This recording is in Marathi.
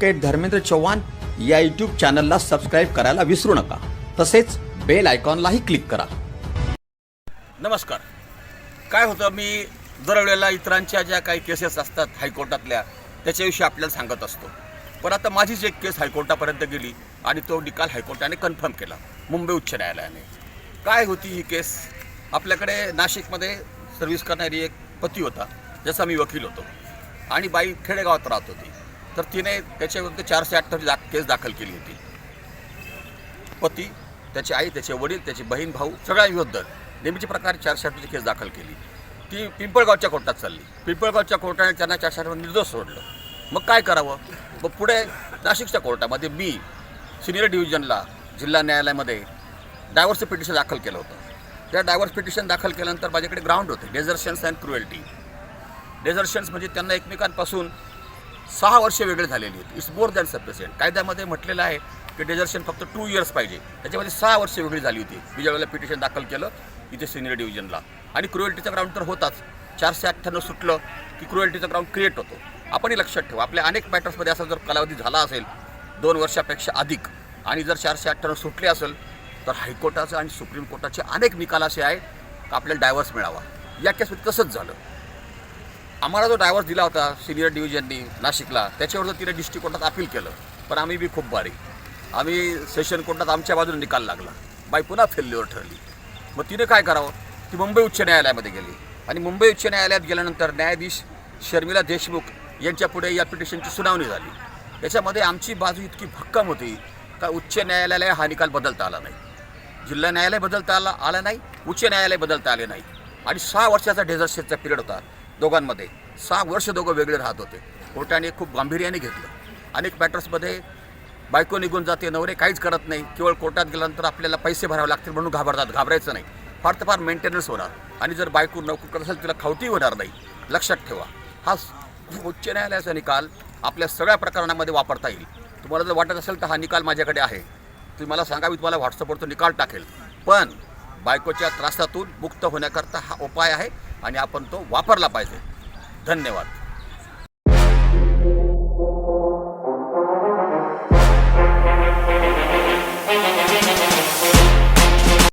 ॲडव्होकेट धर्मेंद्र चव्हाण या यूट्यूब चॅनलला सबस्क्राईब करायला विसरू नका. तसेच बेल आयकॉनलाही क्लिक करा. नमस्कार. काय होतं मी दरवेळेला इतरांच्या ज्या काही केसेस असतात हायकोर्टातल्या त्याच्याविषयी आपल्याला सांगत असतो. पण आता माझीच एक केस हायकोर्टापर्यंत गेली आणि तो निकाल हायकोर्टाने कन्फर्म केला मुंबई उच्च न्यायालयाने. काय होती ही केस आपल्याकडे नाशिकमध्ये सर्व्हिस करणारी एक पती होता ज्याचा मी वकील होतो. आणि बाई खेडेगावात राहत होती. तर तिने त्याच्याविरुद्ध चारशे अठ्ठावीस दा केस दाखल केली होती. पती त्याची आई त्याचे वडील त्याची बहीण भाऊ सगळ्यांविरुद्ध नेहमीच्या प्रकारे चारशे अठ्ठावीस केस दाखल केली. ती पिंपळगावच्या कोर्टात चालली. पिंपळगावच्या कोर्टाने त्यांना चारशे अठ्ठावीस निर्दोष सोडलं. मग काय करावं? मग पुढे नाशिकच्या कोर्टामध्ये मी सिनियर डिव्हिजनला जिल्हा न्यायालयामध्ये डायव्हर्स पिटिशन दाखल केलं होतं. त्या डायव्हर्स पिटिशन दाखल केल्यानंतर माझ्याकडे ग्राउंड होते. डेझर्शन्स अँड क्रुएल्टी डेझर्शन्स म्हणजे त्यांना एकमेकांपासून सहा वर्ष वेगळे झालेली आहेत. इट्स मोर दॅन सफिशियंट कायद्यामध्ये म्हटलेलं आहे की डेझर्शन फक्त टू इयर्स पाहिजे. त्याच्यामध्ये सहा वर्ष वेगळी झाली होती. मी ज्यावेळेला पिटिशन दाखल केलं इथे सिनियर डिव्हिजनला आणि क्रुएल्टीचा ग्राउंड तर होताच. चारशे अठ्ठ्याण्णव सुटलं की क्रुएल्टीचा ग्राउंड क्रिएट होतो. आपणही लक्षात ठेवा. आपल्या अनेक मॅटर्समध्ये असा जर कालावधी झाला असेल दोन वर्षापेक्षा अधिक आणि जर चारशे अठ्ठ्याण्णव सुटले असेल तर हायकोर्टाचं आणि सुप्रीम कोर्टाचे अनेक निकाल असे आहेत आपल्याला डायव्हर्स मिळावा. या केसमध्ये तसंच झालं. आम्हाला जो डायव्हर्स दिला होता सिनियर डिव्हिजननी नाशिकला त्याच्यावर जर तिने डिस्ट्रिक्ट कोर्टात अपील केलं. पण आम्ही बी खूप भारी. आम्ही सेशन कोर्टात आमच्या बाजूने निकाल लागला. बाई पुन्हा फेल्युअर ठरली. मग तिने काय करावं? ती मुंबई उच्च न्यायालयामध्ये गेली. आणि मुंबई उच्च न्यायालयात गेल्यानंतर न्यायाधीश शर्मिला देशमुख यांच्या पुढे या पिटिशनची सुनावणी झाली. याच्यामध्ये आमची बाजू इतकी भक्कम होती का उच्च न्यायालयाला हा निकाल बदलता आला नाही. जिल्हा न्यायालय बदलता आला आलं नाही उच्च न्यायालय बदलता आले नाही. आणि सहा वर्षाचा डेझर्शनचा पिरियड होता. दोघांमध्ये. सहा वर्ष दोघं वेगळे राहत होते. कोर्टाने खूप गांभीर्याने घेतलं. अनेक मॅटर्समध्ये बायको निघून जाते नवरे काहीच करत नाही. केवळ कोर्टात गेल्यानंतर आपल्याला पैसे भरावे लागतील म्हणून घाबरतात घाबरायचं नाही. फार तर फार मेंटेनन्स होणार. आणि जर बायको नोकरी करत असेल तिला खावती होणार नाही. लक्षात ठेवा. हा उच्च न्यायालयाचा निकाल आपल्या सगळ्या प्रकरणामध्ये वापरता येईल. तुम्हाला जर वाटत असेल तर हा निकाल माझ्याकडे आहे. तुम्ही मला सांगा मी तुम्हाला व्हॉट्सअपवर तो निकाल टाकेल. पण बायकोच्या त्रासातून मुक्त होण्याकरता हा उपाय आहे. आणि आपण तो वापरला पाहिजे. धन्यवाद.